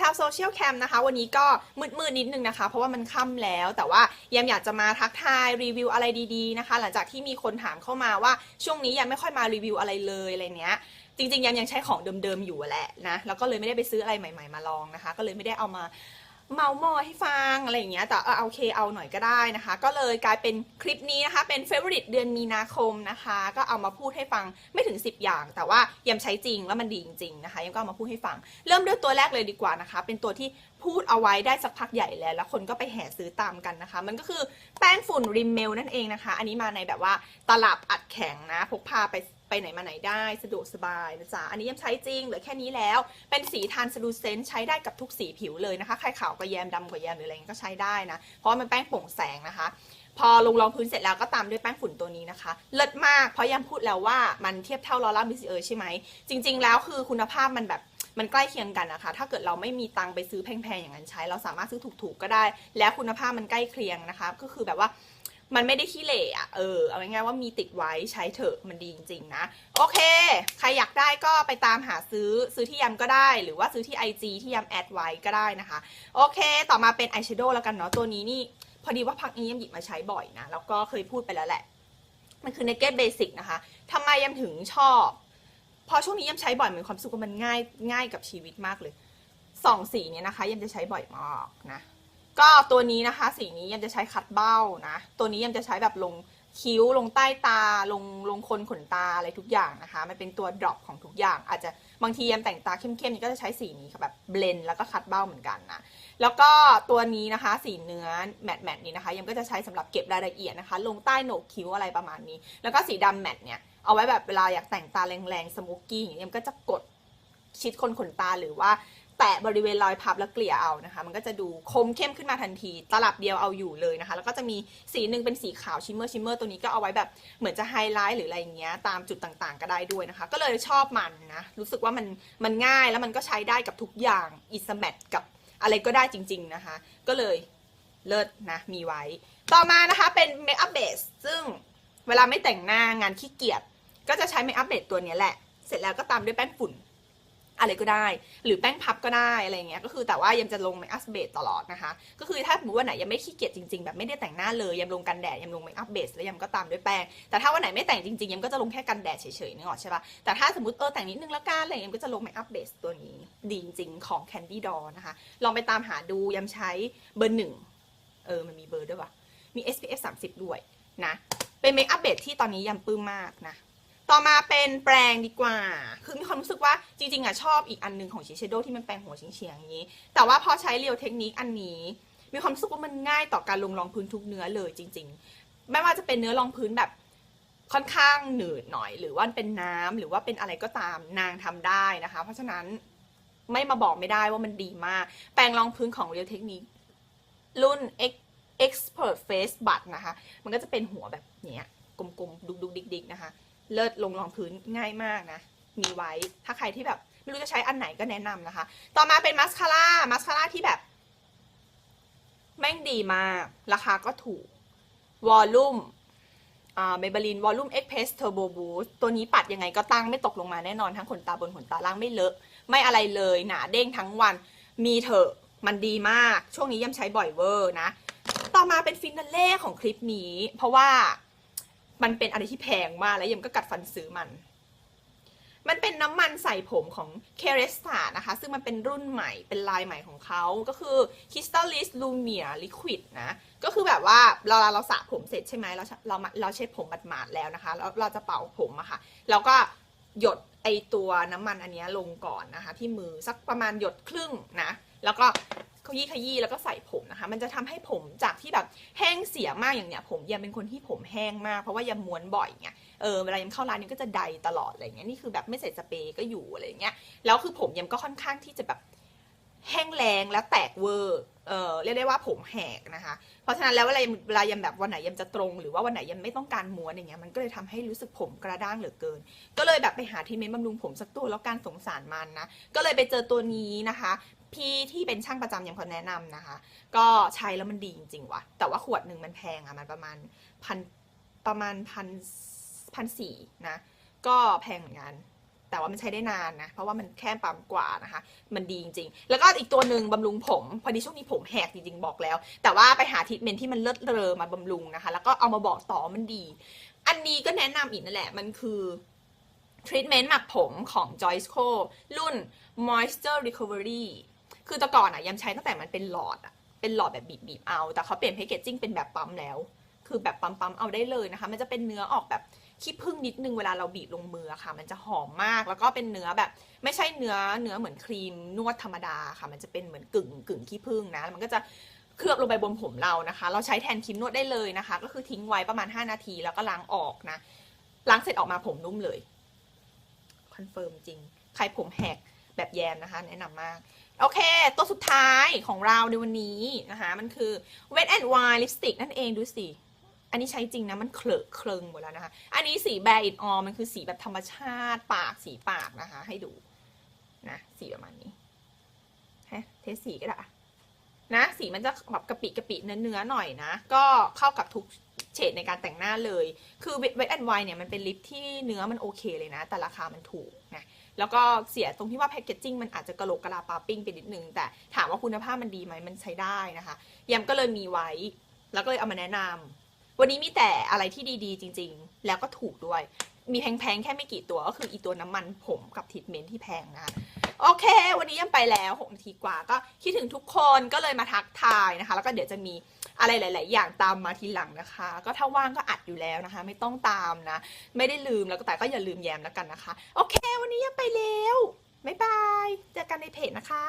ชาวโซเชียลแคมนะคะ วันนี้ก็มืดๆนิดนึงนะคะ เพราะว่ามันค่ำแล้ว แต่ว่ายามอยากจะมาทักทายรีวิวอะไรดีๆนะคะ หลังจากที่มีคนถามเข้ามาว่าช่วงนี้ยังไม่ค่อยมารีวิวอะไรเลยอะไรเนี้ยจริงๆยามยังใช้ของเดิมๆอยู่แหละนะแล้วก็เลยไม่ได้ไปซื้ออะไรใหม่ ๆมาลองนะคะ ก็เลยไม่ได้เอามา เมามอให้ฟังอะไรอย่างเงี้ยแต่เออโอเคเอาหน่อยก็ได้นะคะ ก็เลยกลายเป็นคลิปนี้นะคะ เป็นเฟ v o r i t e เดือนมีนาคมนะคะ ก็เอามาพูดให้ฟังไม่ถึง 10 อย่าง แต่ว่ายังใช้จริงแล้วมันดีจริงๆนะคะยังก็เอามาพูดให้ฟัง เริ่มด้วยตัวแรกเลยดีกว่านะคะ เป็นตัวที่พูดเอาไว้ได้สักพักใหญ่แล้ว แล้วคนก็ไปแห่ซื้อตามกันนะคะ มันก็คือแป้งฝุ่นริมเมลนั่นเองนะคะ อันนี้มาในแบบว่าตลับอัดแข็งนะพกพาไป ไปไหนมาไหนได้สะดวกสบายนะจ๊ะ อันนี้ยังใช้จริงเหลือแค่นี้แล้ว เป็นสีทานสลูเซนใช้ได้กับทุกสีผิวเลยนะคะ ใครขาวกว่าแยมดำกว่าแยมหรืออะไรก็ใช้ได้นะ เพราะว่ามันแป้งโปร่งแสงนะคะ พอลงรองพื้นเสร็จแล้วก็ตามด้วยแป้งฝุ่นตัวนี้นะคะ เลิศมาก เพราะยามพูดแล้วว่ามันเทียบเท่าลอร่าบิสเออร์ใช่ไหม จริง ๆ แล้วคือคุณภาพมันแบบมันใกล้เคียงกันนะคะ ถ้าเกิดเราไม่มีตังไปซื้อแพงๆอย่างนั้นใช้ เราสามารถซื้อถูกๆก็ได้ แล้วคุณภาพมันใกล้เคียงนะคะ ก็คือแบบว่า มันไม่ได้ขี้เหร่อะเออเอาง่ายๆว่ามีติดไว้ใช้เถอะมันดีจริงๆนะ โอเค ใครอยากได้ก็ไปตามหาซื้อซื้อที่ยำก็ได้ หรือว่าซื้อที่ IG ที่ยำแอดไว้ก็ได้นะคะ โอเค ต่อมาเป็นอายแชโดว์แล้วกันเนาะตัวนี้นี่ พอดีว่าพักนี้ยำหยิบมาใช้บ่อยนะ แล้วก็เคยพูดไปแล้วแหละ มันคือ Naked Basic นะคะทำไมยำถึงชอบ พอช่วงนี้ยำใช้บ่อยเหมือนความสึกว่ามันง่ายง่ายกับชีวิตมากเลยสองสีเนี้ยนะคะยำจะใช้บ่อยมากนะ ก็ตัวนี้นะคะ สีนี้ยังจะใช้คัดเบ้านะ ตัวนี้ยังจะใช้แบบลงคิ้วลงใต้ตาลงลงคนขนตาอะไรทุกอย่างนะคะ มันเป็นตัวดรอปของทุกอย่าง อาจจะบางทียำแต่งตาเข้มๆนี่ก็จะใช้สีนี้ค่ะแบบเบลนแล้วก็คัดเบ้าเหมือนกันนะแล้วก็ตัวนี้นะคะสีเนื้อแมตต์แมตต์นี้นะคะยังก็จะใช้สำหรับเก็บรายละเอียดนะคะ ลงใต้โหนกคิ้วอะไรประมาณนี้ แล้วก็สีดำแมตต์เนี่ยเอาไว้แบบเวลาอยากแต่งตาแรงๆสโมกกี้อย่างเงี้ยยำก็จะกดชิดคนขนตาหรือว่า แตะบริเวณรอยพับแล้วเกลี่ยเอานะคะ มันก็จะดูคมเข้มขึ้นมาทันที ตลับเดียวเอาอยู่เลยนะคะ แล้วก็จะมีสีหนึ่งเป็นสีขาวชิมเมอร์ชิมเมอร์ตัวนี้ก็เอาไว้แบบเหมือนจะไฮไลท์หรืออะไรอย่างเงี้ยตามจุดต่างๆ ก็ได้ด้วยนะคะ ก็เลยชอบมันนะรู้สึกว่ามันมันง่ายแล้วมันก็ใช้ได้กับทุกอย่างอิสแมทกับอะไรก็ได้จริง ๆนะคะ ก็เลยเลิศนะมีไว้ ต่อมานะคะเป็นเมคอัพเบสซึ่งเวลาไม่แต่งหน้างานขี้เกียจก็จะใช้เมคอัพเบสตัวนี้แหละ เสร็จแล้วก็ตามด้วยแป้งฝุ่น อะไรก็ได้ หรือแป้งพับก็ได้อะไรเงี้ยก็คือแต่ว่ายังจะลงเมคอัพเบสตลอดนะคะ ก็คือถ้าสมมติวันไหนยังไม่ขี้เกียจจริงๆ แบบไม่ได้แต่งหน้าเลยยังลงกันแดดยังลงเมคอัพเบสแล้วยังก็ตามด้วยแป้งแต่ถ้าวันไหนไม่แต่งจริงๆยังก็จะลงแค่กันแดดเฉยๆนึกออกใช่ปะแต่ถ้าสมมติเออแต่งนิดนึงแล้วกันอะไรเงี้ยก็จะลงเมคอัพเบสตัวนี้ดีจริงๆของ Candy Doll นะคะลองไปตามหาดูยำใช้เบอร์หนึ่งเออมันมีเบอร์ด้วยวะมี SPF 30 ด้วยนะเป็นเมคอัพเบสที่ตอนนี้ยำปลื้มมากนะ ต่อมาเป็นแปรงดีกว่า คือมีความรู้สึกว่าจริงๆอะชอบอีกอันหนึงของชิเชโดที่มันแปรงหัวเฉียงๆอย่างนี้ แต่ว่าพอใช้เรียวเทคนิคอันนี้ มีความรู้สึกว่ามันง่ายต่อการลงรองพื้นทุกเนื้อเลยจริง ๆ ไม่ว่าจะเป็นเนื้อรองพื้นแบบค่อนข้างหนืดหน่อย หรือว่าเป็นน้ำหรือว่าเป็นอะไรก็ตามนางทำได้นะคะ เพราะฉะนั้นไม่มาบอกไม่ได้ว่ามันดีมาก แปรงรองพื้นของเรียวเทคนิครุ่น X Expert Face Butt นะคะ มันก็จะเป็นหัวแบบเนี้ยกลมๆ ดุกๆดิกๆนะคะ เลิศลงรองพื้นง่ายมากนะ มีไว้ถ้าใครที่แบบไม่รู้จะใช้อันไหนก็แนะนำนะคะ ต่อมาเป็นมัสคาร่ามัสคาร่าที่แบบ แม่งดีมาก ราคาก็ถูกวอลลุ่มเมเบลินวอลลุ่มเอ็กเพสเทอร์โบบูสตัวนี้ปัดยังไงก็ตั้งไม่ตกลงมาแน่นอนทั้งขนตาบนขนตาล่างไม่เลอะ ไม่อะไรเลยหนาเด้งทั้งวัน มีเถอะมันดีมาก ช่วงนี้ย่ำใช้บ่อยเวอร์นะ ต่อมาเป็นฟินาเล่ของคลิปนี้ เพราะว่า มันเป็นอะไรที่แพงมากแล้วยมก็กัดฟันซื้อมัน มันเป็นน้ำมันใส่ผมของ k e r e s t a นะคะ ซึ่งมันเป็นรุ่นใหม่เป็นลายใหม่ของเขาก็คือ Crystallis Lumia Liquid นะ ก็คือแบบว่าเราเราสระผมเสร็จใช่ไหมเราเราเราเช็ดผมหมาดๆแล้วนะคะแล้วเราจะเป่าผมอะค่ะแล้วก็หยดไอตัวน้ำมันอันนี้ลงก่อนนะคะ ที่มือสักประมาณหยดครึ่งนะ แล้วก็ ขยี้ขยี้แล้วก็ใส่ผมนะคะ มันจะทำให้ผมจากที่แบบแห้งเสียมากอย่างเนี้ย ผมยังเป็นคนที่ผมแห้งมากเพราะว่ายังม้วนบ่อยไงเออเวลายังเข้าร้านนี้ก็จะใดตลอดอะไรเงี้ยนี่คือแบบไม่ใส่สเปรย์ก็อยู่อะไรเงี้ยแล้วคือผมยังก็ค่อนข้างที่จะแบบแห้งแรงและแตกเวอร์เออเรียกได้ว่าผมแหกนะคะ เพราะฉะนั้นแล้วเวลาเวลายังแบบวันไหนยังจะตรง หรือว่าวันไหนยังไม่ต้องการม้วนอย่างเงี้ยมันก็เลยทำให้รู้สึกผมกระด้างเหลือเกิน ก็เลยแบบไปหาทีเมนต์บำรุงผมสักตัวแล้วการสงสารมันนะ ก็เลยไปเจอตัวนี้นะคะ พี่ที่เป็นช่างประจำยังคนแนะนำนะคะ ก็ใช้แล้วมันดีจริงๆว่ะ แต่ว่าขวดหนึ่งมันแพงอะมันประมาณพันประมาณพันพันสี่นะ ก็แพงเหมือนกัน แต่ว่ามันใช้ได้นานนะ เพราะว่ามันแค่ปั๊มกว่านะคะ มันดีจริงๆ แล้วก็อีกตัวหนึ่งบำรุงผม พอดีช่วงนี้ผมแหกจริงๆบอกแล้ว แต่ว่าไปหาทรีทเมนต์ที่มันเลิศเลอมาบำรุงนะคะ แล้วก็เอามาบอกต่อว่ามันดี อันนี้ก็แนะนำอีกนั่นแหละ มันคือทรีทเมนต์หมักผมของ Joyce Co รุ่น Moisture Recovery คือแต่ก่อนอะยำใช้ตั้งแต่มันเป็นหลอดอะเป็นหลอดแบบบีบๆเอา แต่เขาเปลี่ยนแพคเกจจิ้งเป็นแบบปั๊มแล้ว คือแบบปั๊มๆเอาได้เลยนะคะ มันจะเป็นเนื้อออกแบบขี้ผึ้งนิดนึงเวลาเราบีบลงมือค่ะ มันจะหอมมากแล้วก็เป็นเนื้อแบบ ไม่ใช่เนื้อเนื้อเหมือนครีมนวดธรรมดาค่ะ มันจะเป็นเหมือนกึ่งกึ่งขี้ผึ้งนะมันก็จะเคลือบลงไปบนผมเรานะคะ เราใช้แทนครีมนวดได้เลยนะคะ ก็คือทิ้งไว้ประมาณ 5 นาทีแล้วก็ล้างออกนะล้างเสร็จออกมาผมนุ่มเลยคอนเฟิร์มจริงใครผมแหก แบบแยมนะคะ แนะนำมาก โอเค ตัวสุดท้ายของเราในวันนี้นะคะ มันคือ Wet and Wild Lipstick นั่นเองดูสิ อันนี้ใช้จริงนะ มันเคลอะเคลิงหมดแล้วนะคะ อันนี้สีแบร์อิดออมันคือสีแบบธรรมชาติปากสีปากนะคะ ให้ดูนะสีประมาณนี้ฮะเทสสีก็ได้ นะสีมันจะแบบกระปิกระปิเนื้อเนื้อๆหน่อยนะ ก็เข้ากับทุกเฉดในการแต่งหน้าเลย คือ Wet and Wild เนี่ยมันเป็นลิปที่เนื้อมันโอเคเลยนะ แต่ราคามันถูกนะแล้วก็เสียตรงที่ว่าแพคเกจจิ้งมันอาจจะกระโหลกกระลาปาปิ้งไปนิดนึง แต่ถามว่าคุณภาพมันดีไหมมันใช้ได้นะคะยำก็เลยมีไว้ แล้วก็เลยเอามาแนะนำวันนี้มีแต่อะไรที่ดีๆ จริง ๆ แล้วก็ถูกด้วย มีแพงๆแค่ไม่กี่ตัวก็คืออีตัวน้ำมันผมกับทรีทเมนต์ที่แพงนะคะ โอเค วันนี้ยังไปแล้ว6นาทีกว่าก็คิดถึงทุกคนก็เลยมาทักทายนะคะ แล้วก็เดี๋ยวจะมีอะไรหลาย ๆ อย่างตามมาทีหลังนะคะ ก็ถ้าว่างก็อัดอยู่แล้วนะคะ ไม่ต้องตามนะ ไม่ได้ลืมแล้วก็แต่ก็อย่าลืมแยมแล้วกันนะคะ โอเค วันนี้ยังไปแล้วบ๊ายบายเจอกันในเพจนะคะ